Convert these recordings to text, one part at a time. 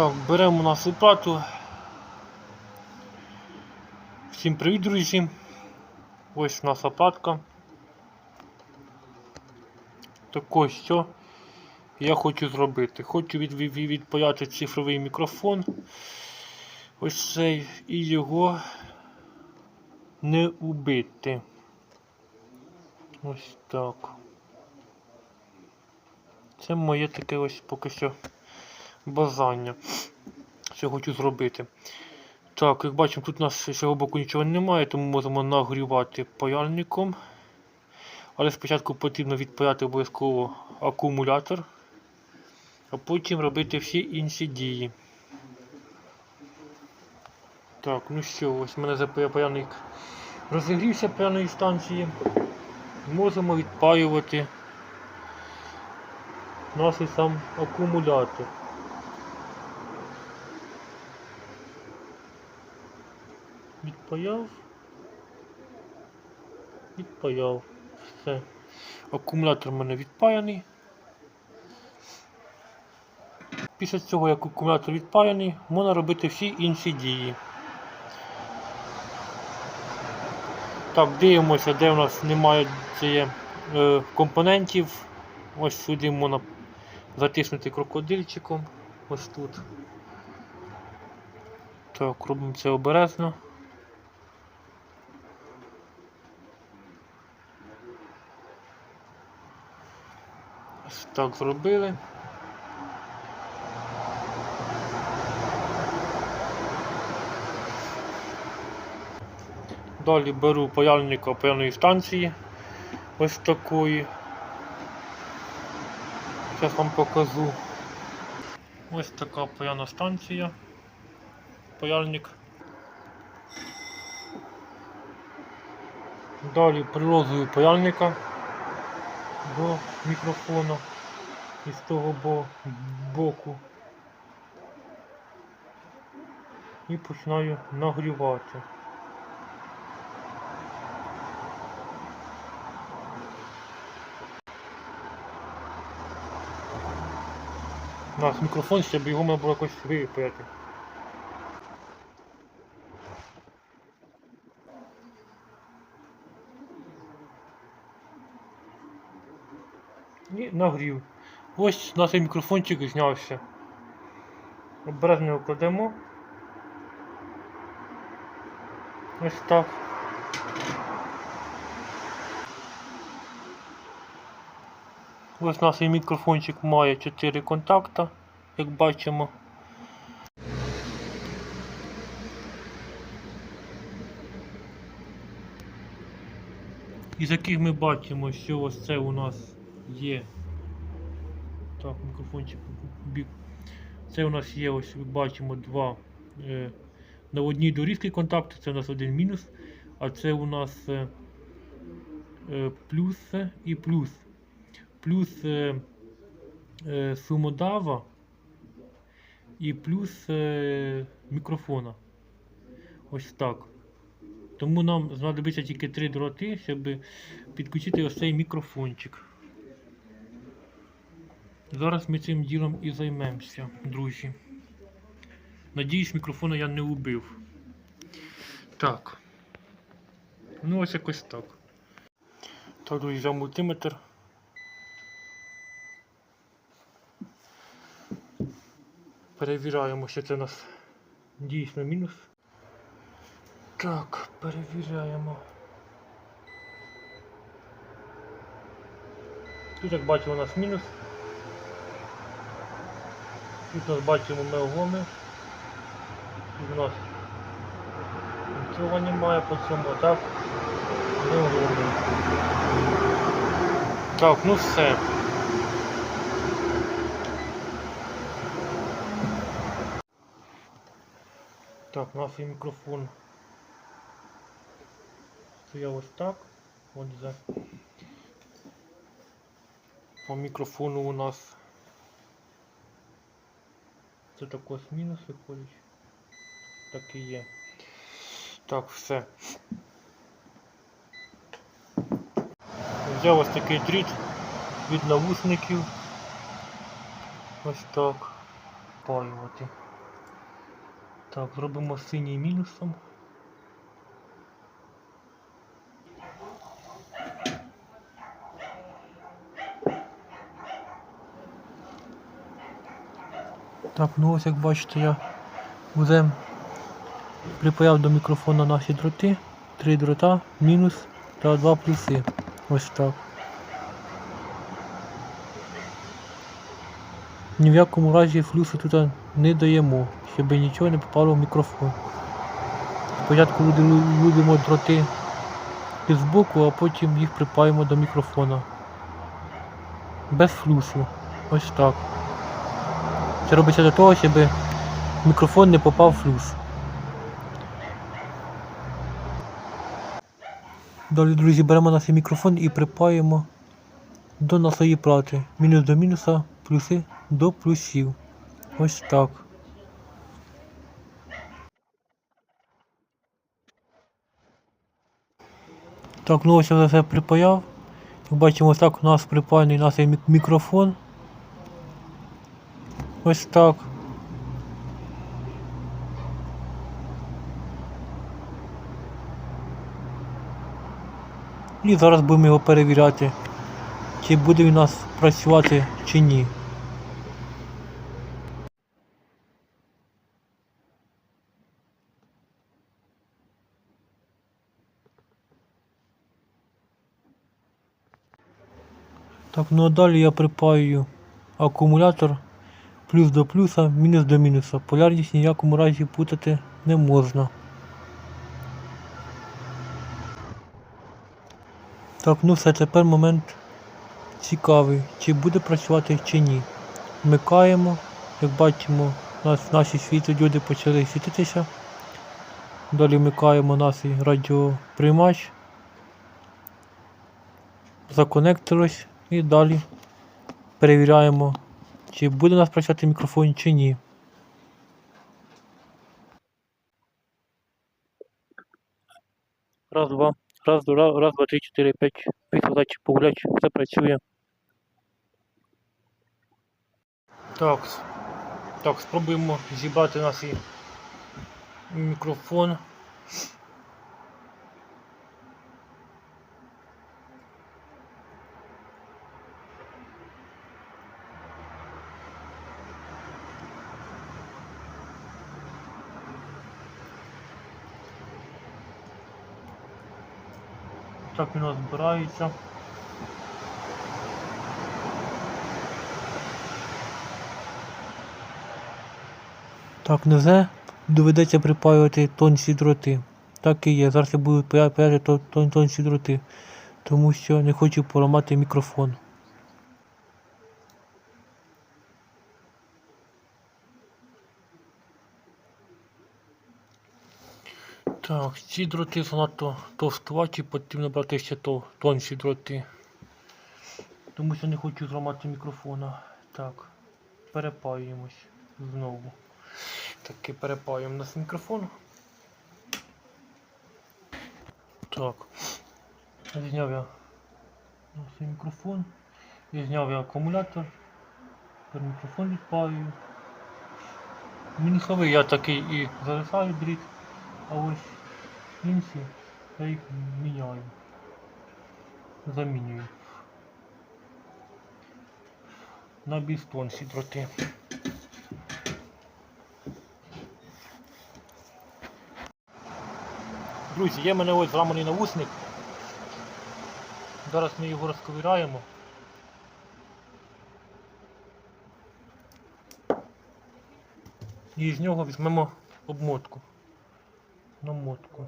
Так, беремо нашу плату. Всім привіт, друзі. Ось наша платка. Так ось що я хочу зробити. Хочу від, від, відпаяти цифровий мікрофон. Ось цей і його не убити. Ось так. Це моє таке ось поки що бажання. Що хочу зробити. Так, як бачимо, тут у нас цього боку нічого немає, тому можемо нагрівати паяльником. Але спочатку потрібно відпаяти обов'язково акумулятор, а потім робити всі інші дії. Так, ну що, ось у мене запаяник розігрівся певної станції. Можемо відпаювати наш сам акумулятор. Відпаяв. Відпаяв. Все. Акумулятор у мене відпаяний. Після цього, як акумулятор відпаяний, можна робити всі інші дії. Так, дивимося, де у нас немає цієї, е, компонентів. Ось сюди можна затиснути крокодильчиком. Ось тут. Так, робимо це обережно. Так зробили. Далі беру паяльника певної станції. Ось такої. Зараз вам покажу. Ось така паяна станція. Паяльник. Далі приложую паяльника до мікрофона із того бо- боку. І починаю нагрівати. У нас мікрофон, щоб його можна було якось випаяти. І нагрів. Ось наш мікрофончик знявся. Обережно його кладемо. Ось так. Ось наш мікрофончик має 4 контакта, як бачимо. Із яких ми бачимо, що ось це у нас є. Так, мікрофончик бік. Це у нас є, ось бачимо два е, на одній дорізці контакти, це у нас один мінус, а це у нас е, е, плюс і плюс. Плюс е, е, сумодава і плюс е, мікрофона. Ось так. Тому нам знадобиться тільки три дроти, щоб підключити ось цей мікрофончик. Зараз ми цим ділом і займемося, друзі. Надіюсь, мікрофона я не убив. Так. Ну ось якось так. Так, друзі, взяв мультиметр. Перевіряємо, що це у нас дійсно мінус. Так, перевіряємо. Тут, як бачимо, у нас мінус. Тут нас бачимо ми огони. У нас нічого немає по цьому, так? Огони. Так, ну все. Так, наш мікрофон стояв ось так. От за по мікрофону у нас це також мінус виходить. Так і є. Так, все. Взяв ось такий дріт від навушників. Ось так. Паювати. Так, зробимо синій мінусом. Ну як бачите, я вже припаяв до мікрофона наші дроти. Три дрота, мінус та два плюси. Ось так. Ні в якому разі флюсу тут не даємо, щоб нічого не попало в мікрофон. Спочатку людимо дроти із боку, а потім їх припаємо до мікрофона. Без флюсу. Ось так. Це робиться для того, щоб мікрофон не попав в флюс. Далі, друзі, беремо наш мікрофон і припаємо до нашої плати. Мінус до мінуса, плюси до плюсів. Ось так. Так, ну ось я все припаяв. Як бачимо, ось так у нас припаяний наш мікрофон. Ось так. І зараз будемо його перевіряти, чи буде він у нас працювати чи ні. Так, ну а далі я припаю акумулятор плюс до плюса, мінус до мінуса. Полярність ніякому разі путати не можна. Так, ну все, тепер момент цікавий, чи буде працювати чи ні. Вмикаємо, як бачимо, у нас наші світлодіоди почали світитися. Далі вмикаємо наш радіоприймач. Законектилось і далі перевіряємо, чи буде у нас працювати мікрофон чи ні. Раз, два. Раз, два, раз, два, три, чотири, п'ять. Зайчик погулять, все працює. Так. Так, спробуємо зібрати наш мікрофон. Так у нас збирається. Так, невже доведеться припаювати тонші дроти. Так і є. Зараз я буду пая- паяти тон, тонші дроти, тому що не хочу поламати мікрофон. Так, ці дроти занадто товстуваті, потрібно брати ще то, тонші дроти. Тому що не хочу зламати мікрофона. Так, перепаюємось знову. Таки перепаюємо наш мікрофон. Так. Зняв я наш мікрофон. І зняв я акумулятор. Тепер мікрофон відпаюю. Мінусовий я такий і залишаю дріт, а ось інші я їх міняю. Замінюю. На більш тонші дроти. Друзі, є в мене ось зламаний навусник. Зараз ми його розковираємо. І з нього візьмемо обмотку. Намотку.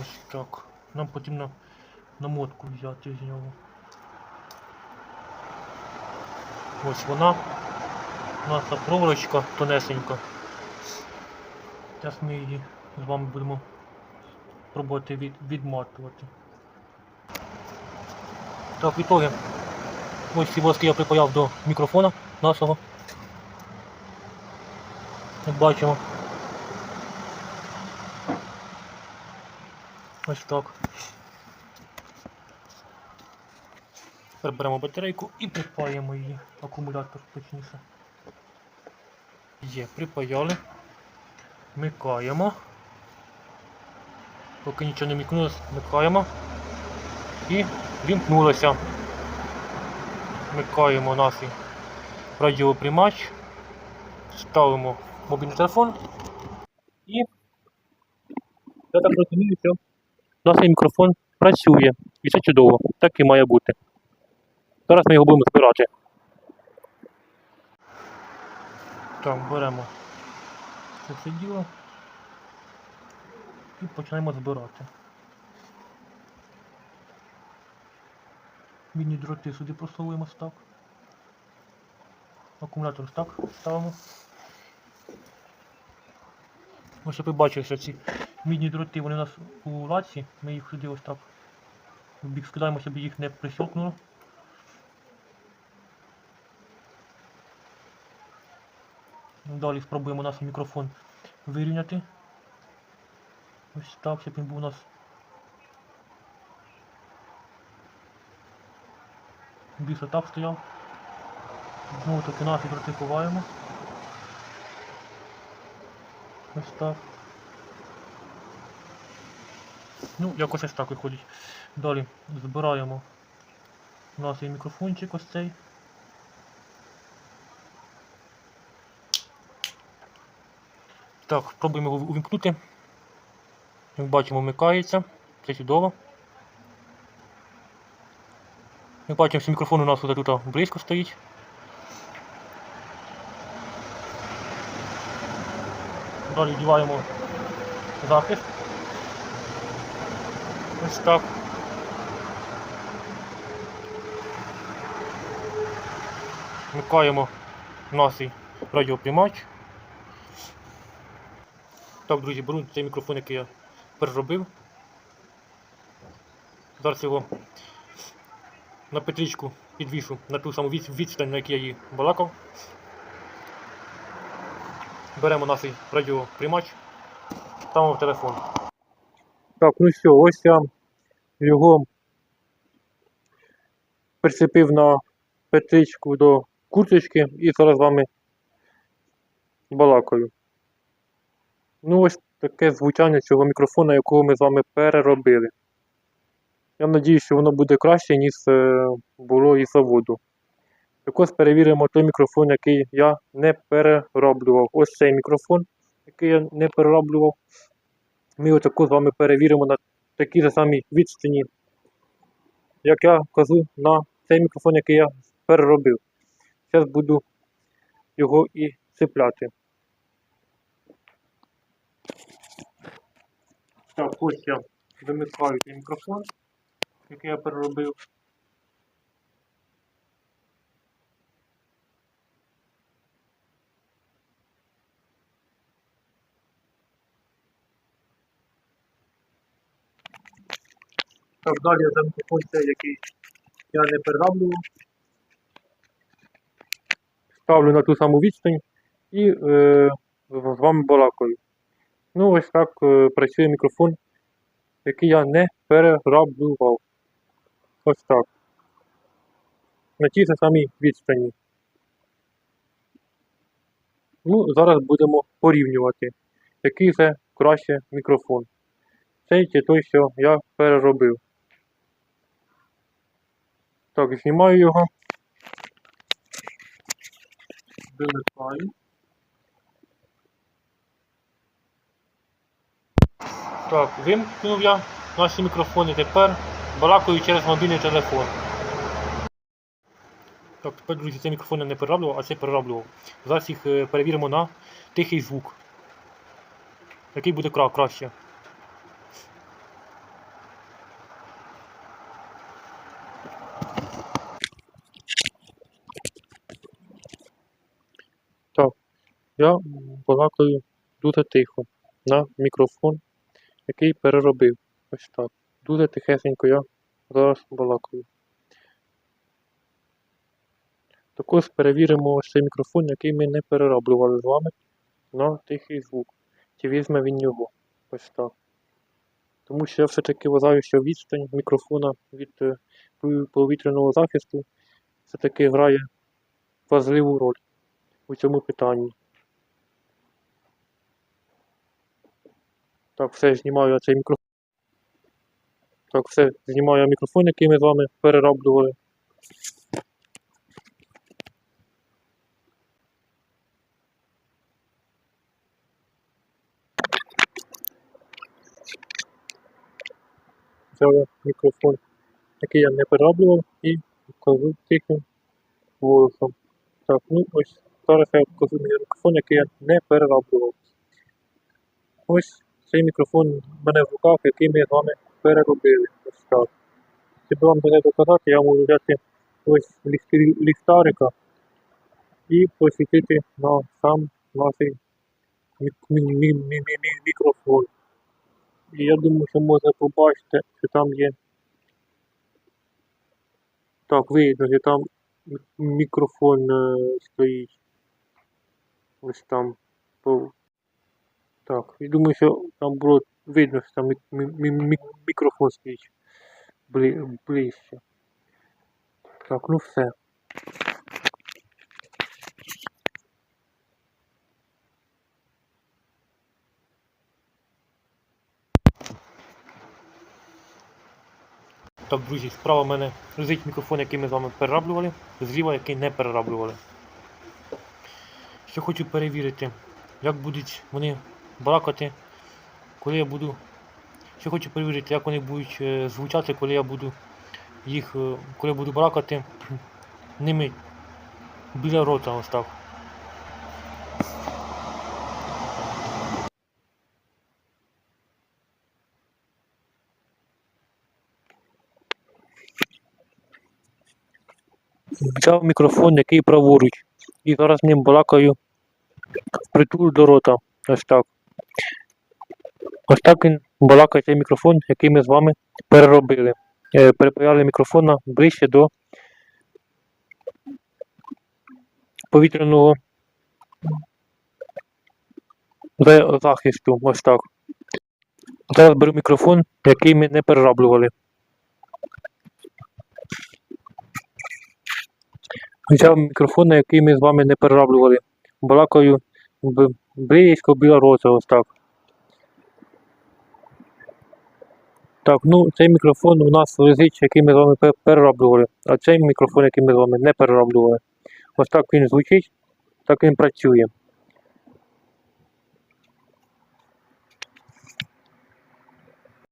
Ось так. Нам потрібно намотку взяти з нього. Ось вона. Наша проволочка тонесенька. Зараз ми її з вами будемо пробувати від, відматувати. Так, відтоги. Ось ці воски я припаяв до мікрофона нашого. Як бачимо. Ось так. Тепер беремо батарейку і припаємо її, акумулятор точніше. Є, припаяли. Вмикаємо. Поки нічого не вмикнулося, вмикаємо. І вімкнулося. Вмикаємо наш радіоприймач. Ставимо мобільний телефон. І я так розумію, що наш мікрофон працює. І це чудово. Так і має бути. Зараз ми його будемо збирати. Так, беремо це все діло і починаємо збирати. Міні дроти сюди просовуємо ось так. Акумулятор ось так ставимо. Ось ви бачили, що ці мідні дроти вони у нас у лаці, ми їх сюди ось так в бік скидаємо, щоб їх не прищелкнуло. Далі спробуємо наш мікрофон вирівняти. Ось так, щоб він був у нас. Більше так стояв. Знову таки наші дроти ховаємо. Ось так. Ну, якось ось так виходить. Далі збираємо наш мікрофончик ось цей. Так, спробуємо його увімкнути. Як бачимо, вмикається. Це чудово. Як бачимо, що мікрофон у нас тут близько стоїть. Далі вдіваємо захист. Ось так. Вмикаємо наш радіоприймач. Так, друзі, беру цей мікрофон, який я переробив. Зараз його на петличку підвішу на ту саму відстань, на якій я її балакав. Беремо наш радіоприймач, ставимо в телефон. Так, ну що, ось я його прицепив на петличку до курточки і зараз з вами балакаю. Ну, ось таке звучання цього мікрофона, якого ми з вами переробили. Я надію, що воно буде краще, ніж е, було із заводу. Також перевіримо той мікрофон, який я не перероблював. Ось цей мікрофон, який я не перероблював. Ми отаку з вами перевіримо на такій же самій відстані, як я кажу, на цей мікрофон, який я переробив. Зараз буду його і цепляти. Так, ось я вимикаю цей мікрофон, який я переробив. Так, далі за мікрофон який я не перероблював. Ставлю на ту саму відстань і е, з вами балакаю. Ну, ось так е, працює мікрофон, який я не перероблював. Ось так. На тій самій відстані. Ну, зараз будемо порівнювати, який же краще мікрофон. Цей чи той, що я переробив. Так, знімаю його. Вимикаю. Так, вимкнув я наші мікрофони. Тепер балакаю через мобільний телефон. Так, тепер, друзі, цей мікрофон я не перероблював, а цей перероблював. Зараз їх е, перевіримо на тихий звук. Який буде кра- краще. Так, я балакаю дуже тихо на мікрофон, який переробив. Ось так. Дуже тихесенько я зараз балакаю. Також перевіримо ось цей мікрофон, який ми не перероблювали з вами на тихий звук. Чи візьме він його. Ось так. Тому що я все-таки вважаю, що відстань мікрофона від е, повітряного захисту все-таки грає важливу роль у цьому питанні. Так, все, знімаю я цей мікрофон. Так, все, знімаю мікрофон, який ми з вами перероблювали. Взяв мікрофон, який я не перероблював, і покажу тихим голосом. Так, ну ось зараз я покажу мій мікрофон, який я не перероблював. Ось цей мікрофон в мене в руках, який ми з вами переробили. Щоб вам це доказати, я можу взяти ось ліхтарика і посвітити на сам наш мі- мі- мі- мі- мі- мі- мікрофон. І я думаю, що можна побачити, що там є. Так, видно, що там мікрофон е, стоїть. Ось там. Так, і думаю, що там було видно, що там мі- мі- мі- мі- мікрофон стоїть бли- ближче. Так, ну все. Так, друзі, справа в мене лежить мікрофон, який ми з вами перероблювали, зліва який не перероблювали. Ще хочу перевірити, як будуть вони балакати, коли я буду. Ще хочу перевірити, як вони будуть е, звучати, коли я буду їх, е, коли я буду балакати ними біля рота ось так. Взяв мікрофон, який праворуч, і зараз ним балакаю впритул до рота. Ось так. Ось так він балакає цей мікрофон, який ми з вами переробили. Е, перепаяли мікрофона ближче до повітряного захисту. Ось так. Зараз беру мікрофон, який ми не перероблювали. Взяв мікрофон, який ми з вами не перероблювали. Балакаю б- близько біля рота, ось так. Так, ну цей мікрофон у нас лежить, який ми з вами перероблювали, а цей мікрофон, який ми з вами не перероблювали. Ось так він звучить, так він працює.